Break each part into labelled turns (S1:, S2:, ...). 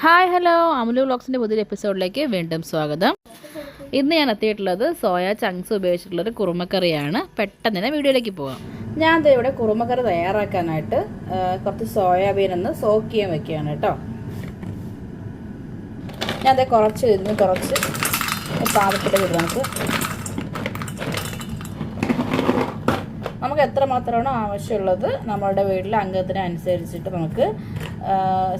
S1: Hi hello. അമുലു വ്ളോഗ്സിന്റെ പുതിയൊരു എപ്പിസോഡിലേക്ക് വീണ്ടും സ്വാഗതം. ഇന്ന് ഞാൻ എത്തിയിട്ടുള്ളത് സോയ ചങ്ക്സ് ഉപയോഗിച്ചിട്ടുള്ളൊരു കുറുമക്കറിയാണ്. പെട്ടെന്ന് തന്നെ വീഡിയോയിലേക്ക് പോകാം ഞാൻ ദേ ഇവിടെ കുറുമക്കറി തയ്യാറാക്കാനായിട്ട് കുറച്ച് സോയാബീൻ ഒന്ന് സോക്ക് ചെയ്യാൻ വെക്കുകയാണ് കേട്ടോ. ഞാൻ ദേ കുറച്ച് ഇരുന്ന് കുറച്ച് പാകത്തിലേക്ക് ഇടും നമുക്ക് നമുക്ക് എത്ര മാത്രമാണോ ആവശ്യമുള്ളത് നമ്മളുടെ വീട്ടിലെ അംഗത്തിന് അനുസരിച്ചിട്ട് നമുക്ക്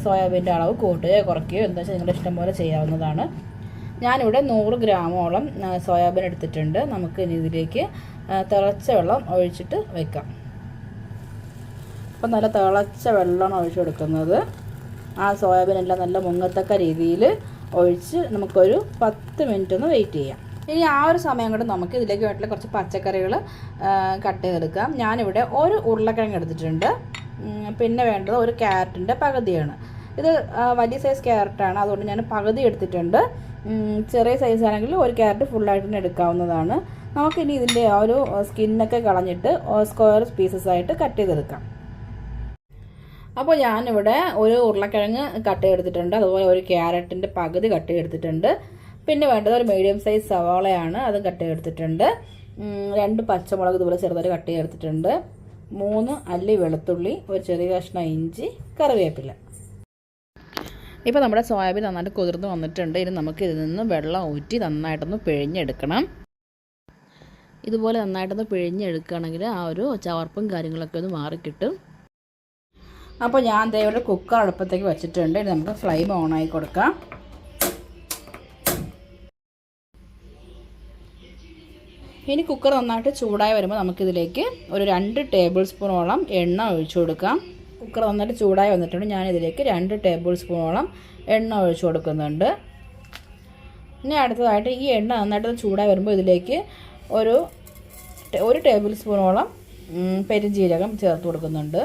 S1: സോയാബീന്റെ അളവ് കൂട്ടുകയോ കുറയ്ക്കുകയോ എന്താ വെച്ചാൽ നിങ്ങളുടെ ഇഷ്ടം പോലെ ചെയ്യാവുന്നതാണ്. ഞാനിവിടെ നൂറ് ഗ്രാമോളം സോയാബീൻ എടുത്തിട്ടുണ്ട്. നമുക്ക് ഇനി ഇതിലേക്ക് തിളച്ച വെള്ളം ഒഴിച്ചിട്ട് വെക്കാം. അപ്പം നല്ല തിളച്ച വെള്ളമാണ് ഒഴിച്ചു കൊടുക്കുന്നത്. ആ സോയാബീൻ എല്ലാം നല്ല മുങ്ങത്തക്ക രീതിയിൽ ഒഴിച്ച് നമുക്കൊരു പത്ത് മിനിറ്റ് ഒന്ന് വെയിറ്റ് ചെയ്യാം. ഇനി ആ ഒരു സമയം കൊണ്ട് നമുക്ക് ഇതിലേക്ക് വേണ്ടിയുള്ള കുറച്ച് പച്ചക്കറികൾ കട്ട് ചെയ്തെടുക്കാം. ഞാനിവിടെ ഒരു ഉരുളക്കിഴങ്ങ് എടുത്തിട്ടുണ്ട്. പിന്നെ വേണ്ടത് ഒരു ക്യാരറ്റിന്റെ പകുതിയാണ്. ഇത് വലിയ സൈസ് ക്യാരറ്റാണ് അതുകൊണ്ട് ഞാൻ പകുതി എടുത്തിട്ടുണ്ട്. ചെറിയ സൈസ് ആണെങ്കിൽ ഒരു ക്യാരറ്റ് ഫുള്ളായിട്ട് തന്നെ എടുക്കാവുന്നതാണ്. നമുക്കിനി ഇതിന്റെ ആ ഒരു സ്കിന്നൊക്കെ കളഞ്ഞിട്ട് സ്ക്വയർ പീസസ് ആയിട്ട് കട്ട് ചെയ്തെടുക്കാം. അപ്പോൾ ഞാനിവിടെ ഒരു ഉരുളക്കിഴങ്ങ് കട്ട് ചെയ്തെടുത്തിട്ടുണ്ട്. അതുപോലെ ഒരു ക്യാരറ്റിന്റെ പകുതി കട്ട് ചെയ്തെടുത്തിട്ടുണ്ട്. പിന്നെ വേണ്ടത് ഒരു മീഡിയം സൈസ് സവാളയാണ്. അത് കട്ട് ചെയ്തെടുത്തിട്ടുണ്ട്. രണ്ട് പച്ചമുളക് ഇതുപോലെ ചെറുതായിട്ട് കട്ട് ചെയ്തെടുത്തിട്ടുണ്ട്. മൂന്ന് അല്ലി വെളുത്തുള്ളി ഒരു ചെറിയ കഷ്ണം ഇഞ്ചി കറിവേപ്പില. ഇപ്പോൾ നമ്മുടെ സോയാബീൻ നന്നായിട്ട് കുതിർന്ന് വന്നിട്ടുണ്ട്. ഇനി നമുക്ക് ഇതിൽ നിന്ന് വെള്ളം ഊറ്റി നന്നായിട്ടൊന്ന് പിഴിഞ്ഞെടുക്കണം. ഇതുപോലെ നന്നായിട്ടൊന്ന് പിഴിഞ്ഞെടുക്കുകയാണെങ്കിൽ ആ ഒരു ചവർപ്പും കാര്യങ്ങളൊക്കെ ഒന്ന് മാറിക്കിട്ടും. അപ്പോൾ ഞാൻ ദേ ഇവിടെ കുക്കർ അടുപ്പത്തേക്ക് വെച്ചിട്ടുണ്ട്. ഇനി നമുക്ക് ഫ്ലെയിം ആയി കൊടുക്കാം. ഇനി കുക്കർ നന്നായിട്ട് ചൂടായി വരുമ്പോൾ നമുക്കിതിലേക്ക് ഒരു രണ്ട് ടേബിൾ സ്പൂണോളം എണ്ണ ഒഴിച്ചു കൊടുക്കാം. കുക്കർ നന്നായിട്ട് ചൂടായി വന്നിട്ടുണ്ട്. ഞാനിതിലേക്ക് രണ്ട് ടേബിൾ സ്പൂണോളം എണ്ണ ഒഴിച്ചു കൊടുക്കുന്നുണ്ട്. ഇനി അടുത്തതായിട്ട് ഈ എണ്ണ നന്നായിട്ട് ചൂടായി വരുമ്പോൾ ഇതിലേക്ക് ഒരു ഒരു ടേബിൾ സ്പൂണോളം പെരിഞ്ചീരകം ചേർത്ത് കൊടുക്കുന്നുണ്ട്.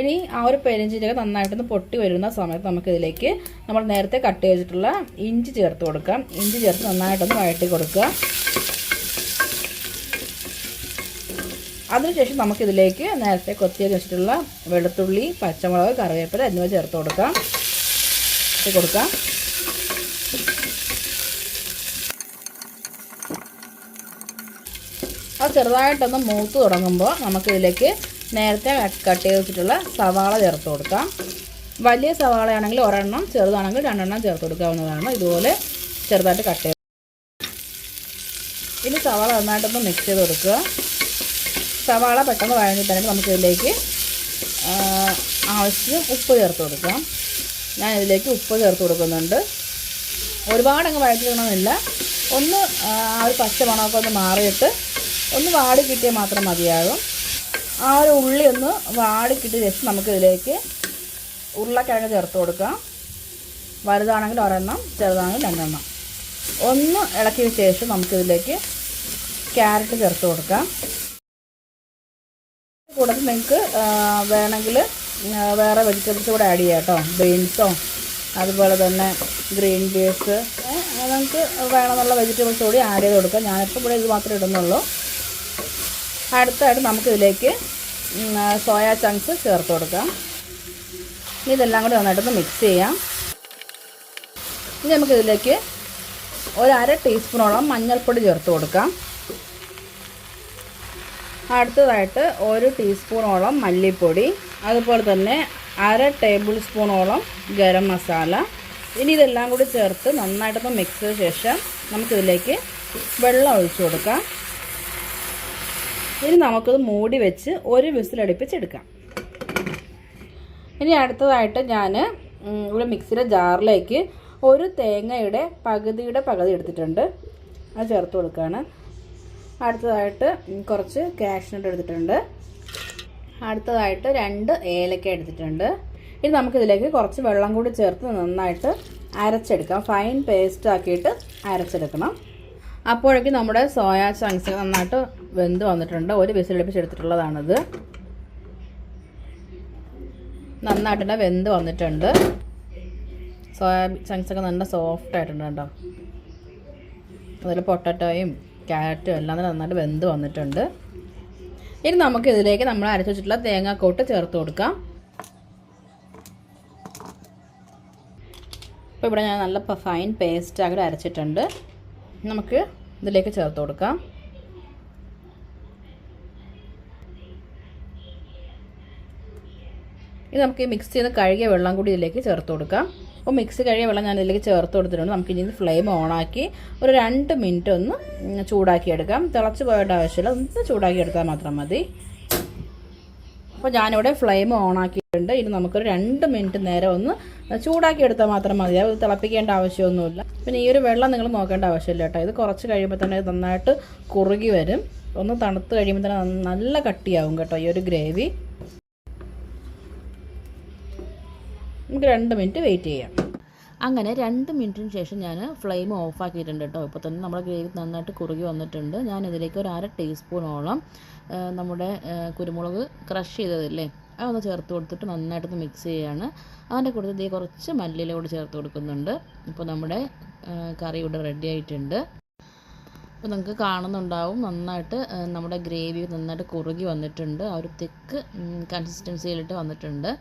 S1: ഇനി ആ ഒരു പെരിഞ്ചീരകം നന്നായിട്ടൊന്ന് പൊട്ടി വരുന്ന സമയത്ത് നമുക്കിതിലേക്ക് നമ്മൾ നേരത്തെ കട്ട് ചെയ്തിട്ടുള്ള ഇഞ്ചി ചേർത്ത് കൊടുക്കാം. ഇഞ്ചി ചേർത്ത് നന്നായിട്ടൊന്ന് വഴറ്റി കൊടുക്കുക. അതിനുശേഷം നമുക്കിതിലേക്ക് നേരത്തെ കൊത്തിയത് വെച്ചിട്ടുള്ള വെളുത്തുള്ളി പച്ചമുളക് കറിവേപ്പില എന്നിവ ചേർത്ത് കൊടുക്കാം. ഇട്ട് കൊടുക്കാം. അത് ചെറുതായിട്ടൊന്ന് മൂത്ത് തുടങ്ങുമ്പോൾ നമുക്കിതിലേക്ക് നേരത്തെ കട്ട് ചെയ്ത് വെച്ചിട്ടുള്ള സവാള ചേർത്ത് കൊടുക്കാം. വലിയ സവാളയാണെങ്കിൽ ഒരെണ്ണം ചെറുതാണെങ്കിൽ രണ്ടെണ്ണം ചേർത്ത് കൊടുക്കാവുന്നതാണ്. ഇതുപോലെ ചെറുതായിട്ട് കട്ട് ചെയ്ത് ഇനി സവാള നന്നായിട്ടൊന്ന് മിക്സ് ചെയ്ത് കൊടുക്കുക. സവാള പെട്ടെന്ന് വഴങ്ങി തന്നെ നമുക്ക് ഇതിലേക്ക് ആവശ്യം ഉപ്പ് ചേർത്ത് കൊടുക്കാം. ഞാൻ ഇതിലേക്ക് ഉപ്പ് ചേർത്ത് കൊടുക്കുന്നുണ്ട്. ഒരുപാട് അങ്ങ് വഴറ്റിടണമെന്നില്ല ഒന്ന് ആ ഒരു പച്ച മണമൊക്കെ ഒന്ന് മാറിയിട്ട് ഒന്ന് വാടി കിട്ടിയാൽ മാത്രം മതിയാകും. ആ ഒരു ഉള്ളി ഒന്ന് വാടി കിട്ടിയ ശേഷം നമുക്കിതിലേക്ക് ഉരുളക്കിഴങ്ങ് ചേർത്ത് കൊടുക്കാം. വലുതാണെങ്കിൽ ഒരെണ്ണം ചെറുതാണെങ്കിൽ രണ്ടെണ്ണം. ഒന്ന് ഇളക്കിയ ശേഷം നമുക്കിതിലേക്ക് ക്യാരറ്റ് ചേർത്ത് കൊടുക്കാം. കൂടാതെ നിങ്ങൾക്ക് വേണമെങ്കിൽ വേറെ വെജിറ്റബിൾസ് കൂടെ ആഡ് ചെയ്യാം കേട്ടോ ബീൻസോ അതുപോലെ തന്നെ ഗ്രീൻ പീസ് നിങ്ങൾക്ക് വേണമെന്നുള്ള വെജിറ്റബിൾസ് കൂടി ആഡ് ചെയ്ത് കൊടുക്കാം. ഞാനിപ്പോൾ ഇവിടെ ഇത് മാത്രമേ ഇടുന്നുള്ളൂ. അടുത്തായിട്ട് നമുക്കിതിലേക്ക് സോയ ചങ്ക്സ് ചേർത്ത് കൊടുക്കാം. ഇതെല്ലാം കൂടി നന്നായിട്ടൊന്ന് മിക്സ് ചെയ്യാം. ഇനി നമുക്കിതിലേക്ക് ഒരു അര ടീസ്പൂണോളം മഞ്ഞൾപ്പൊടി ചേർത്ത് കൊടുക്കാം. അടുത്തതായിട്ട് ഒരു ടീസ്പൂണോളം മല്ലിപ്പൊടി അതുപോലെ തന്നെ അര ടേബിൾ സ്പൂണോളം ഗരം മസാല. ഇനി ഇതെല്ലാം കൂടി ചേർത്ത് നന്നായിട്ടൊന്ന് മിക്സ് ചെയ്ത ശേഷം നമുക്കിതിലേക്ക് വെള്ളം ഒഴിച്ചു കൊടുക്കാം. ഇനി നമുക്കത് മൂടി വെച്ച് ഒരു വിസിലടുപ്പിച്ചെടുക്കാം. ഇനി അടുത്തതായിട്ട് ഞാൻ ഇവിടെ മിക്സിയുടെ ജാറിലേക്ക് ഒരു തേങ്ങയുടെ പകുതിയുടെ പകുതി എടുത്തിട്ടുണ്ട്. അത് ചേർത്ത് കൊടുക്കുകയാണ് അടുത്തതായിട്ട് കുറച്ച് കാഷ്നട്ട് എടുത്തിട്ടുണ്ട്. അടുത്തതായിട്ട് രണ്ട് ഏലക്ക എടുത്തിട്ടുണ്ട്. ഇനി നമുക്കിതിലേക്ക് കുറച്ച് വെള്ളം കൂടി ചേർത്ത് നന്നായിട്ട് അരച്ചെടുക്കാം. ഫൈൻ പേസ്റ്റ് ആക്കിയിട്ട് അരച്ചെടുക്കണം. അപ്പോഴേക്കും നമ്മുടെ സോയാ ചങ്ക്സ് നന്നായിട്ട് വെന്ത് വന്നിട്ടുണ്ട്. ഒരു വിസിലടുപ്പിച്ചെടുത്തിട്ടുള്ളതാണിത് നന്നായിട്ട് തന്നെ വെന്ത് വന്നിട്ടുണ്ട്. സോയാ ചങ്ക്സ് ഒക്കെ നല്ല സോഫ്റ്റ് ആയിട്ടുണ്ട് കേട്ടോ. അതുപോലെ പൊട്ടറ്റോയും ക്യാരറ്റും എല്ലാം തന്നെ നന്നായിട്ട് വെന്ത് വന്നിട്ടുണ്ട്. ഇനി നമുക്ക് ഇതിലേക്ക് നമ്മൾ അരച്ച് വെച്ചിട്ടുള്ള തേങ്ങാക്കോട്ട് ചേർത്ത് കൊടുക്കാം.
S2: അപ്പോൾ ഇവിടെ ഞാൻ നല്ല ഫൈൻ പേസ്റ്റ് അങ്ങനെ അരച്ചിട്ടുണ്ട്. നമുക്ക് ഇതിലേക്ക് ചേർത്ത് കൊടുക്കാം. ഇത് നമുക്ക് മിക്സ് ചെയ്ത് കഴുകിയ വെള്ളം കൂടി ഇതിലേക്ക് ചേർത്ത് കൊടുക്കാം. അപ്പോൾ മിക്സ് കഴിയ വെള്ളം ഞാൻ ഇതിലേക്ക് ചേർത്ത് കൊടുത്തിട്ടുണ്ട്. നമുക്ക് ഇനി ഫ്ലെയിം ഓണാക്കി ഒരു രണ്ട് മിനിറ്റ് ഒന്ന് ചൂടാക്കിയെടുക്കാം തിളച്ച് പോയേണ്ട ആവശ്യമില്ല. ഒന്ന് ചൂടാക്കിയെടുത്താൽ മാത്രം മതി. അപ്പോൾ ഞാനിവിടെ ഫ്ലെയിം ഓണാക്കിയിട്ടുണ്ട് ഇനി നമുക്കൊരു രണ്ട് മിനിറ്റ് നേരം ഒന്ന് ചൂടാക്കിയെടുത്താൽ മാത്രം മതി. അത് തിളപ്പിക്കേണ്ട ആവശ്യമൊന്നുമില്ല. പിന്നെ ഈ ഒരു വെള്ളം നിങ്ങൾ നോക്കേണ്ട ആവശ്യമില്ല കേട്ടോ. ഇത് കുറച്ച് കഴിയുമ്പോൾ തന്നെ നന്നായിട്ട് കുറുകി വരും. ഒന്ന് തണുത്ത് കഴിയുമ്പോൾ തന്നെ നല്ല കട്ടിയാവും കേട്ടോ ഈ ഒരു ഗ്രേവി നമുക്ക് രണ്ട് മിനിറ്റ് വെയിറ്റ് ചെയ്യാം. അങ്ങനെ രണ്ട് മിനിറ്റിന് ശേഷം ഞാൻ ഫ്ലെയിം ഓഫ് ആക്കിയിട്ടുണ്ട് കേട്ടോ. ഇപ്പോൾ തന്നെ നമ്മുടെ ഗ്രേവി നന്നായിട്ട് കുറുകി വന്നിട്ടുണ്ട്. ഞാൻ ഇതിലേക്ക് ഒരു അര ടീസ്പൂണോളം നമ്മുടെ കുരുമുളക് ക്രഷ് ചെയ്തതില്ലേ അതൊന്ന് ചേർത്ത് കൊടുത്തിട്ട് നന്നായിട്ടൊന്ന് മിക്സ് ചെയ്യുകയാണ് അതിന്റെ കൂടെ ഇതേ കുറച്ച് മല്ലിയില കൂടി ചേർത്ത് കൊടുക്കുന്നുണ്ട്. ഇപ്പോൾ നമ്മുടെ കറി ഇവിടെ റെഡി ആയിട്ടുണ്ട്. അപ്പോൾ നിങ്ങൾക്ക് കാണുന്നുണ്ടാവും നന്നായിട്ട് നമ്മുടെ ഗ്രേവി നന്നായിട്ട് കുറുകി വന്നിട്ടുണ്ട്. ആ ഒരു തിക്ക് കൺസിസ്റ്റൻസിയിലിട്ട് വന്നിട്ടുണ്ട്.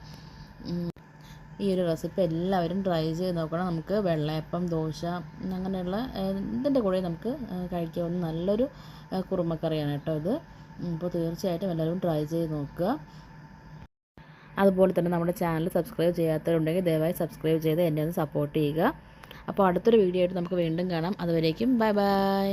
S2: ഈ ഒരു റെസിപ്പി എല്ലാവരും ട്രൈ ചെയ്ത് നോക്കണം. നമുക്ക് വെള്ളയപ്പം ദോശ അങ്ങനെയുള്ള ഇതിന്റെ കൂടെ നമുക്ക് കഴിക്കാവുന്ന നല്ലൊരു കുറുമക്കറിയാണ് കേട്ടോ ഇത്. അപ്പോൾ തീർച്ചയായിട്ടും എല്ലാവരും ട്രൈ ചെയ്ത് നോക്കുക. അതുപോലെ തന്നെ നമ്മുടെ ചാനൽ സബ്സ്ക്രൈബ് ചെയ്യാത്തവരുണ്ടെങ്കിൽ ദയവായി സബ്സ്ക്രൈബ് ചെയ്ത് എന്നെ ഒന്ന് സപ്പോർട്ട് ചെയ്യുക. അപ്പോൾ അടുത്തൊരു വീഡിയോ ആയിട്ട് നമുക്ക് വീണ്ടും കാണാം. അതുവരേക്കും ബൈ ബൈ